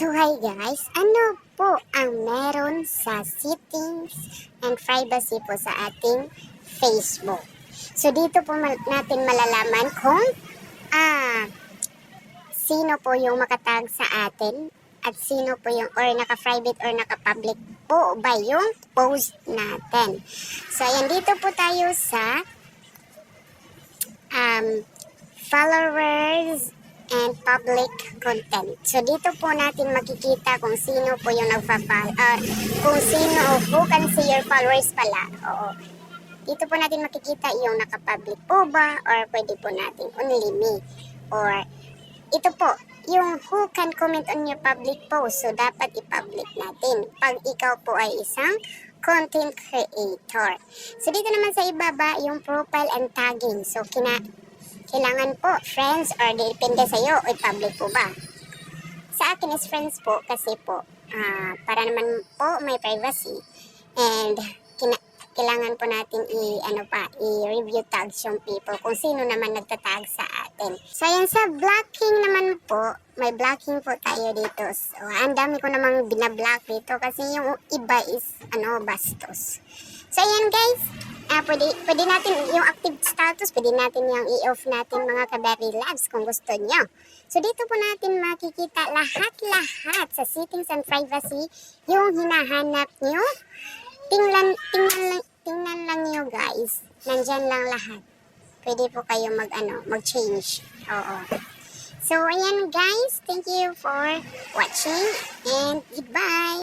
So hi guys, ano po ang meron sa settings and privacy po sa ating Facebook? So dito po natin malalaman kung ah sino po yung makatag sa atin at sino po yung or naka-private or naka-public po ba yung post natin. So ayan dito po tayo sa um, followers and public content. So dito po natin makikita kung sino po yung nagpa-follow, ah, kung sino, who can see your followers pala. Oo. Dito po natin makikita yung naka-public po ba or pwede po natin only me. Or ito po, yung who can comment on your public post. So dapat i-public natin pag ikaw po ay isang content creator. So dito naman sa ibaba yung profile and tagging. So kina kailangan po friends or depende sa iyo i-public po ba? Sa akin is friends po kasi po ah, para naman po may privacy and kina- kailangan po natin i ano pa i-review tags yung people kung sino naman nagtatag sa atin. So ayan sa blocking naman po, may blocking po tayo dito. So ang dami ko namang binablock dito kasi yung iba is ano bastos. So ayan guys, ah pwede, pwede natin yung active status, pwede natin yung i-off natin mga kaberry labs kung gusto nyo. So dito po natin makikita lahat-lahat sa settings and privacy yung hinahanap nyo tingnan, tingnan, lang, tingnan lang nyo guys. Nandyan lang lahat. Pwede po kayo mag, ano, mag-change. Oo. So, ayan guys. Thank you for watching and goodbye.